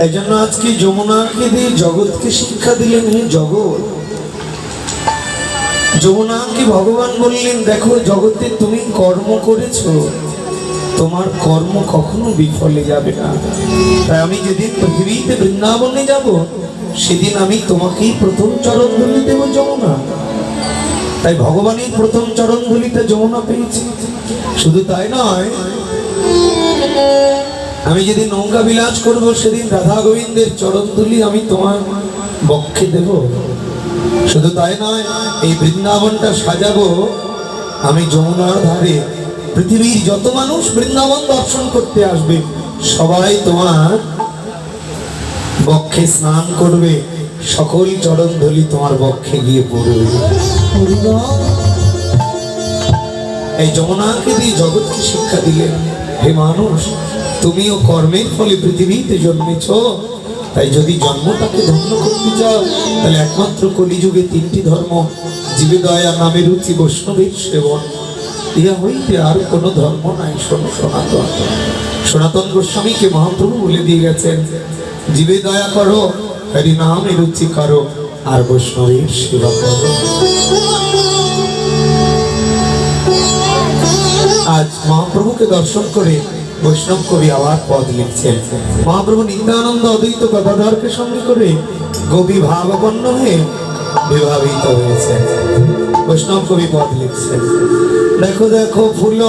এই জন্য আজকে যমুনাকে দিয়ে জগৎকে শিক্ষা দিলেন হে জগৎ। যমুনাকে ভগবান বললেন, দেখো জগতে তুমি কর্ম করেছ, তোমার কর্ম কখনো বিফলে যাবে না। তাই আমি যেদিন পৃথিবীতে বৃন্দাবনে যাব, সেদিন আমি তোমাকেই প্রথম চরণ ধুলি দেব যমুনা। তাই ভগবানের প্রথম চরণ ধুলিতে যমুনা পেয়েছি। শুধু তাই নয় আমি যেদিন নৌকা বিলাস করব, সেদিন রাধা গোবিন্দের চরণ ধুলি আমি তোমার বক্ষে দেব। শুধু তাই নয়, এই বৃন্দাবনটা সাজাবো। আমি যমুনার ধারে পৃথিবীর যত মানুষ বৃন্দাবন দর্শন করতে আসবে, সবাই তোমার বক্ষে স্নান করবে। সকল চরণ ধুলি তোমার বক্ষে গিয়ে পড়বে। এই যমুনাকে দিয়ে জগৎকে শিক্ষা দিলে হে মানুষ তুমিও কর্মের ফলে পৃথিবীতে জন্মেছ। তাই যদি জন্মটাকে ধন্য করতে চাও, তাহলে একমাত্র কলিযুগে তিনটি ধর্ম জীবে দয়া নামে রুচি বৈষ্ণবের সেবন। ইহা হইতে আর কোনো ধর্ম নাই, শোনো সনাতন। সনাতন গোস্বামীকে মহাপ্রভু বলে দিয়ে গেছেন জীবে দয়া করো, হরি নামে রুচি করো, আর বৈষ্ণবের সেবা করো। আজ মহাপ্রভুকে দর্শন করে বৈষ্ণব কবি আবার পদ লিখছেন। মহাপ্রভু নিত্যানন্দ অদ্বৈত গদাধরকে সঙ্গে করে কবি ভাবাপন্ন হয়ে বিভাবিত হয়েছে বৈষ্ণব কবি পদ লিখছেন। দেখো দেখো, ফুল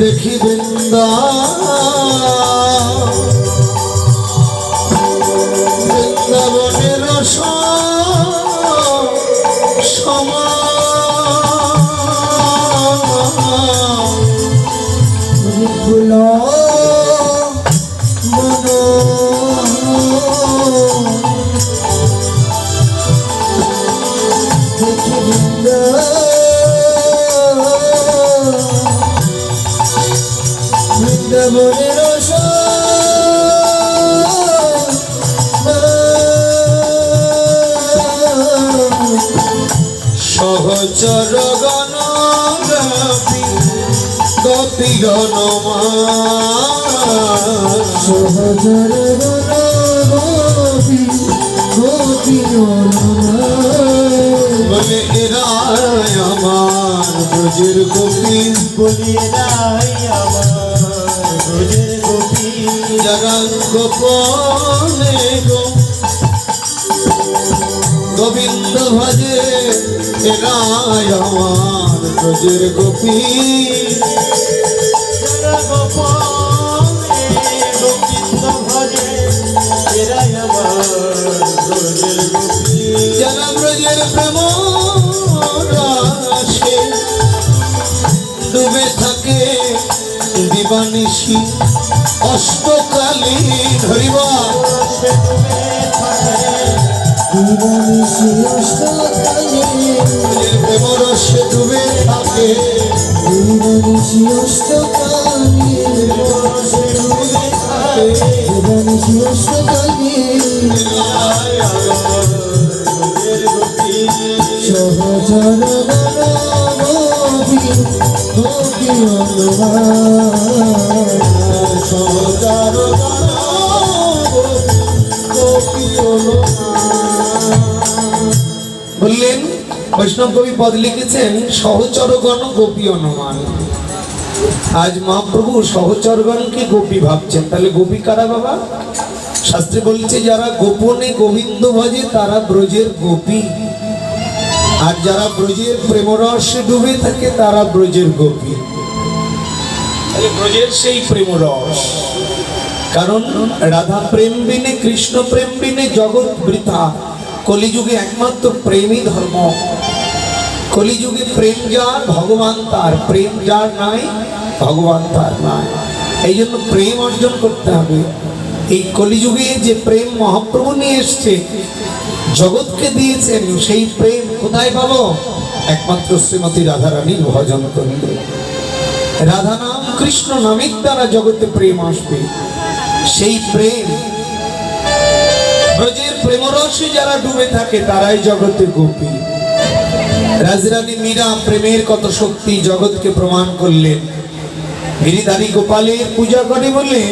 দেখি বৃন্দা বৃন্দাবনের সহচর গণ গপি গপি গণমা সহজর গোপী গোপী বলে, এরা আমার ব্রজের গোপী বলি রাই আমার ব্রজের গোপী যারা গোপনে গো। গোবিন্দ ভজে এরা আমার ব্রজের গোপী যারা গোপনে গোবিন্দ ভজে, এরাই আমার থাকে দিবানিশি অষ্টকালে সে ডুবে থাকে দিবানিশি অষ্টকালে সহচর বললেন বৈষ্ণব কবি পদ লিখেছেন, সহচরগণ গোপী অনুমান। আজ মহাপ্রভু সহচরগণকে গোপী ভাবছেন। তাহলে গোপী কারা বাবা? শাস্ত্রে বলছে, যারা গোপনে গোবিন্দ ভজে, তারা ব্রজের গোপী। আর যারা ব্রজের প্রেমরসে ডুবে থাকে, তারা ব্রজের গোপী। তাহলে ব্রজের সেই প্রেমরস কারণ রাধা প্রেম বিনে, কৃষ্ণ প্রেম বিনে, জগৎ বৃথা। কলিযুগে একমাত্র প্রেমই ধর্ম। কলিযুগে প্রেম যার, ভগবান তার। প্রেম যার নাই, ভগবান তার নাই। এই জন্য প্রেম অর্জন করতে হবে। এই কলিযুগে যে প্রেম মহাপ্রভু নিয়ে এসছে, জগৎকে দিয়েছেন, সেই প্রেম কোথায় পাবো? একমাত্র শ্রীমতী রাধারানীর ভজন করলে রাধা নাম কৃষ্ণ নামের দ্বারা জগতে প্রেম আসবে। সেই প্রেম, ব্রজের প্রেমরসে যারা ডুবে থাকে, তারাই জগতে গোপী। রাজরানী মীরা প্রেমের কত শক্তি জগৎকে প্রমাণ করলেন। গিরিধারী গোপালের পূজা করে বলে,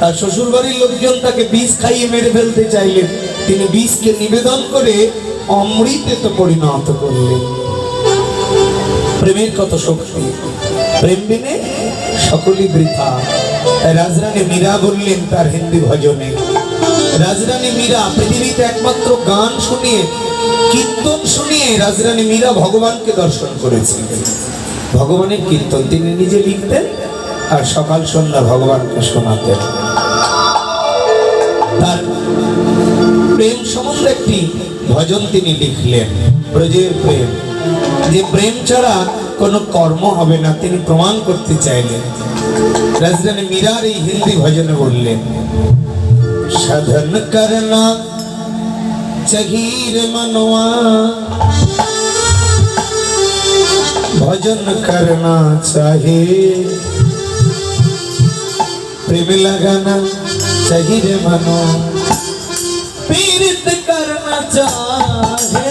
তার শ্বশুর বাড়ির লোকজন তাকে বিষ খাইয়ে মেরে ফেলতে চাইলেন। তিনি বিষকে নিবেদন করে অমৃতে তো পরিণত করলেন। প্রেমের কত শক্তি? প্রেম বিনে সকলই বৃথা। রাজরানী মীরা বললেন তার হিন্দি ভজনে। রাজরানী মীরা, পৃথিবীতে একমাত্র গান শুনিয়ে, কীর্তন শুনিয়ে রাজরানী মীরা ভগবানকে দর্শন করেছিলেন ভগবানের কীর্তন তিনি নিজে লিখতেন আর সকাল সন্ধ্যা ভগবানকে শোনাতেন। তার প্রেম সম্বন্ধে একটি ভজন তিনি লিখলেন, ব্রজের প্রেম। যে প্রেম ছাড়া কোনো কর্ম হবে না, তিনি প্রমাণ করতে চাইলেন। রাজধানী মীরার এই হিন্দি ভজনে বললেন, সাধন করনা, চহির মনোয়া, ভজন করনা চাহে। প্রেম লাগানা, চহির মনো, পীড়িত করনা চাহে।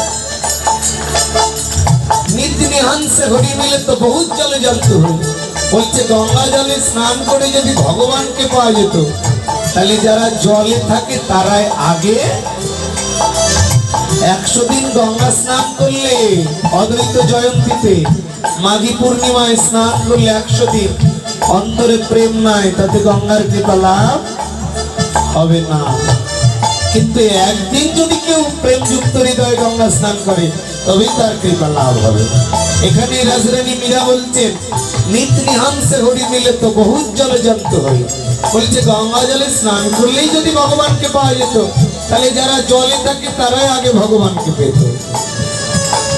নিহান সে হরি মিলে তো বহুত জলে হই বলছে, গঙ্গা জলে স্নান করে যদি ভগবানকে পাওয়া যেত, তাহলে যারা জলে থাকে তারাই আগে একশো দিন গঙ্গা স্নান করলে, অদ্বৈত জয়ন্তীতে মাঘী পূর্ণিমায় স্নান করলে একশো দিন অন্তরে প্রেম নাই, তাতে গঙ্গার কৃপা লাভ হবে না। কিন্তু একদিন যদি কেউ প্রেম যুক্ত হৃদয়ে গঙ্গা স্নান করে, তবেই তার কৃপা লাভ হবে। এখানে রাজরানী মীরা বলছেন, নিত নিহাংসে হরি মিলে তো বহুত জলে জন্ত হয়। বলছে, গঙ্গা জলে স্নান করলেই যদি ভগবানকে পাওয়া যেত, তাহলে যারা জলে থাকে তারাই আগে ভগবানকে পেত।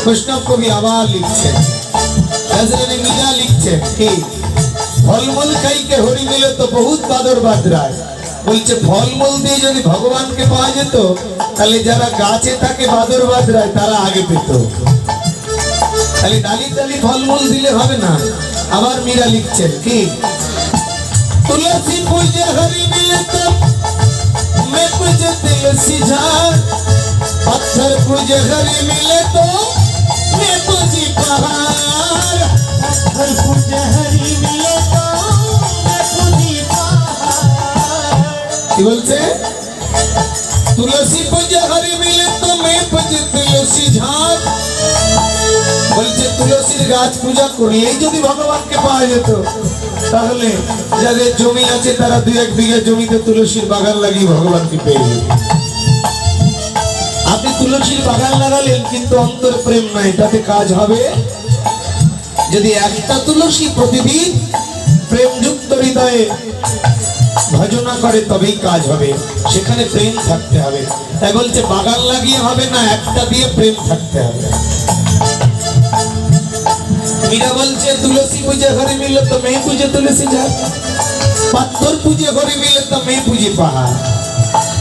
বৈষ্ণব কবি আবার লিখছেন, রাজরানী মীরা লিখছেন কি ফলমূল খাইকে হরি মিলে তো বহুত বাদর বাদরায়। বলছে ফলমূল দিয়ে যদি ভগবানকে পাওয়া যেত তাহলে যারা গাছে থাকে বাদর বাদরায় তারা আগে পেত তাহলে ডালি ডালি ফলমূল দিলে হবে না আবার মীরা লিখছেন কি তুলসী পূজে হরি মিলে তো मैं पूजे तुलसी झाड़ पत्थर पूजे हरी मिले तो मैं पूजी पहाड़ हर पूजा हरि मिले তুলসী পুজো মিলে তুমি পুজি তুলসী ঝাঁক বলছে, তুলসীর গাছ পূজা করলেই যদি ভগবানকে পাওয়া যেত, তাহলে যাদের জমি আছে তারা দু এক বিঘা জমিতে তুলসীর বাগান লাগিয়ে ভগবানকে পেয়ে যেত। আপনি তুলসীর বাগান লাগালেন, কিন্তু অন্তর প্রেম নাই, তাতে কাজ হবে? যদি একটা তুলসী প্রতিদিন প্রেমযুক্ত হৃদয়ে ভজনা করে তবেই কাজ হবে। সেখানে প্রেম থাকতে হবে। তাই বলছে, বাগান লাগিয়ে হবে না, একটা দিয়ে প্রেম থাকতে হবে। মীরা বলছে, তুলসী পূজা ঘরে মিললে তো মেয়ে পুজো, তুলসী যা পাথর পূজা ঘরে মিললে তো মেয়ে পুজে পাহাড়।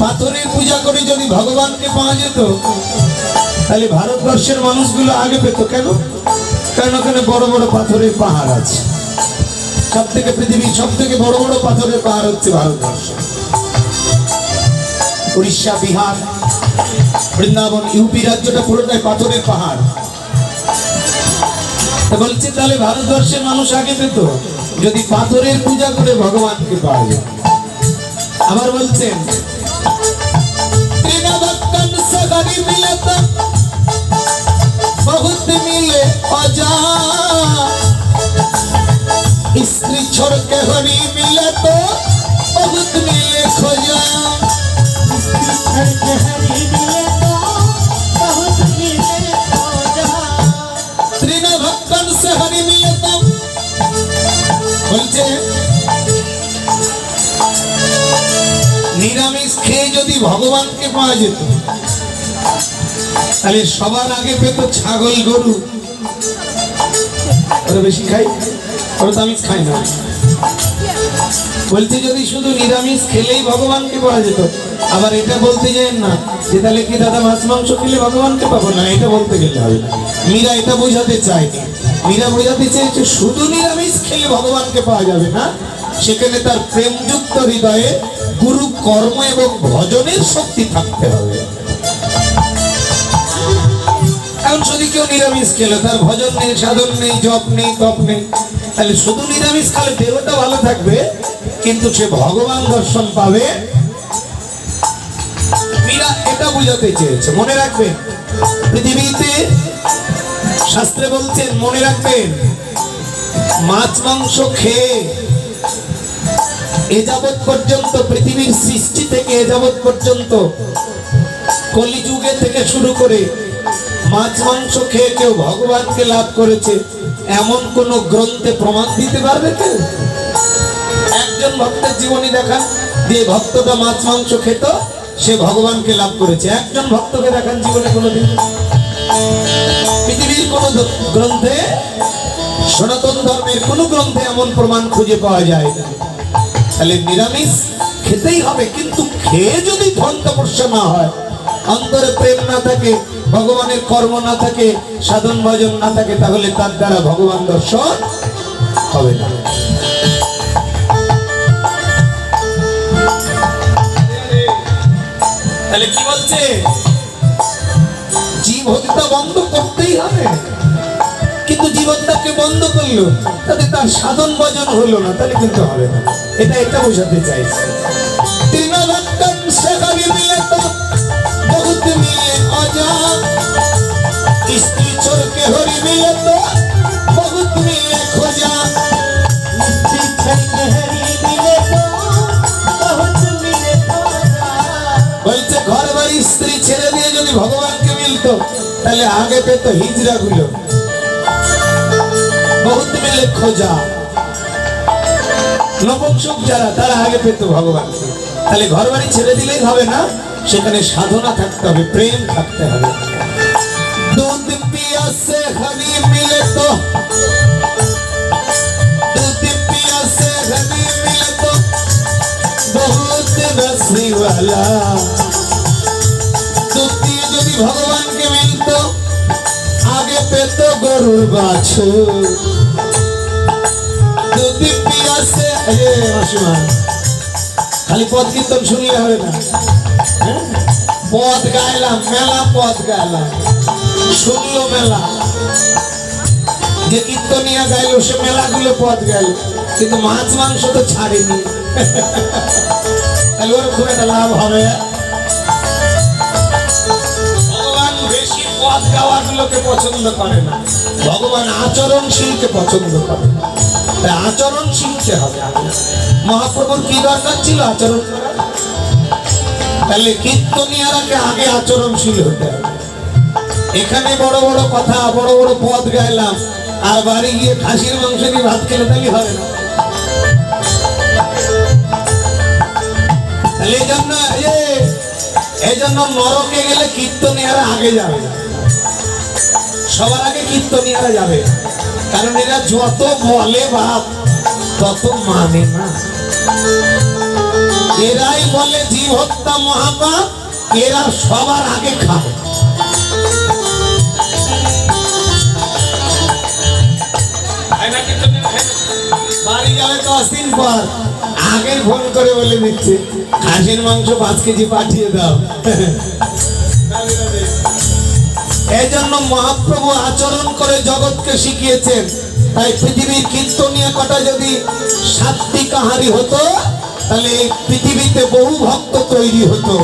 পাথরের পূজা করে যদি ভগবানকে পাওয়া যেত, তাহলে ভারতবর্ষের মানুষগুলো আগে পেত কেন? কারণ ওখানে বড় বড় পাথরের পাহাড় আছে। সব থেকে পৃথিবীর সব থেকে বড় বড় পাথরের পাহাড় হচ্ছে ভারতবর্ষ। উড়িষ্যা, বিহার, বৃন্দাবন, ইউপি রাজ্যটা পুরোটাই পাথরের পাহাড়। বলছে, তাহলে ভারতবর্ষের মানুষ আগে পেত, যদি পাথরের পূজা করে ভগবানকে পাওয়া যায় আবার বলছেন তৃণভক্তন ভগবানকে পাওয়া যেত। তাহলে সবার আগে পেত ছাগল, গরু। বেশি খাই ওরা তো আমিষ খাই না। বলছে যদি শুধু নিরামিষ খেলেই ভগবানকে পাওয়া যেত, আবার এটা বলতে যায় না, যে তাহলে কি দাদা মাছ, মাংস খেলে ভগবানকে পাবো? না, এটা বলতে গেলে হবে মীরা এটা বোঝাতে চায়নি মীরা বোঝাতে চেয়েছে শুধু নিরামিষ খেলে ভগবানকে পাওয়া যাবে না। সেখানে তার প্রেমযুক্ত হৃদয়ে কর্ম এবং ভজনের শক্তি থাকতে হবে। এখন যদি কেউ নিরামিষ খেলো, তার ভজন নেই, সাধন নেই, জপ নেই, তপ নেই, তাহলে শুধু নিরামিষ খালে দেহটা ভালো থাকবে, কিন্তু সে ভগবান দর্শন পাবে। এটা বুঝাতে চেয়েছে, মনে রাখবেন, পৃথিবীতে শাস্ত্রে বলছেন, মনে রাখবেন, মাছ, মাংস খেয়ে এ পর্যন্ত, পৃথিবীর সৃষ্টি থেকে এ যাবৎ পর্যন্ত, কলিযুগে থেকে শুরু করে মাছ, মাংস খেয়ে কেউ ভগবানকে লাভ করেছে, এমন কোন গ্রন্থে প্রমাণ দিতে পারবে কেউ? একজন ভক্তের জীবনী দেখান যে ভক্তটা মাছ, মাংস খেত, সে ভগবানকে লাভ করেছে। একজন ভক্তকে দেখান জীবনে কোনোদিন। পৃথিবীর কোন গ্রন্থে, সনাতন ধর্মের কোন গ্রন্থে এমন প্রমাণ খুঁজে পাওয়া যায় না। তাহলে নিরামিষ খেতেই হবে, কিন্তু খেয়ে যদি ধন তপস্যা না হয়, অন্তরে প্রেম না থাকে, ভগবানের কর্ম না থাকে, সাধন ভজন না থাকে, তাহলে তার দ্বারা ভগবান দর্শন হবে না। তাহলে কি বলছে? জীব হত্যা বন্ধ করতেই হবে। কিন্তু জীবনটাকে বন্ধ করল, তাতে তার সাধন ভজন হলো না, তাহলে কিন্তু হবে না। এটা এটা বোঝাতে চাইছি। ঘর বাড়ি স্ত্রী ছেড়ে দিয়ে যদি ভগবানকে মিলতো, তাহলে আগে পেতো হিজড়াগুলো বহুত মিলে খোঁজা। নপুংসক যারা, তারা আগে পেত ভগবানকে তাহলে ঘর বাড়ি ছেড়ে দিলেই হবে না, সেখানে সাধনা থাকতে হবে, প্রেম থাকতে হবে। ভগবানকে মিলতো, আগে পেত গরুর বাছুর। খালি পদ কীর্তন শুনলে হবে না। হ্যাঁ? পদ গাইলাম, মেলা পদ গাইলাম, শুনলো মেলা। যে কীর্তনিয়া গাইলো, সে মেলাগুলো পদ গাইল, কিন্তু মাছ মাংস তো ছাড়েনি। তাহলে ওর খুব একটা লাভ হবে। ভগবান বেশি পদ গাওয়াগুলোকে পছন্দ করে না। ভগবান আচরণশীলকে পছন্দ করে তাই আচরণ শিখতে হবে। মহাপ্রভুর কি দরকার ছিল আচরণ তাহলে কীর্তনিয়ারাকে আগে আচরণশীল হতে হবে। এখানে বড় বড় কথা, বড় বড় পদ গাইলাম, আর বাড়ি গিয়ে খাসির মাংস দিয়ে ভাত খেলে তাহলে হবে না। তাহলে এই জন্য এই জন্য নরকে গেলে কীর্তনিয়ারা আগে যাবে। সবার আগে কীর্তনিয়ারা যাবে। কারণ এরা যত বলে বাপ তত মানে না এরাই বলে জীব হত্যা মহাপাপ এরা সবার আগে খাবে। বাড়ি যাবে দশ দিন পর। আগে ফোন করে বলে দিচ্ছে খাসির মাংস পাঁচ কেজি পাঠিয়ে দাও। এই জন্য মহাপ্রভু আচরণ করে জগৎকে শিখিয়েছেন। তাই পৃথিবীর কীর্তনীয় কটা যদি সাতটি কাহারি হতো, তাহলে পৃথিবীতে বহু ভক্ত তৈরি হতো।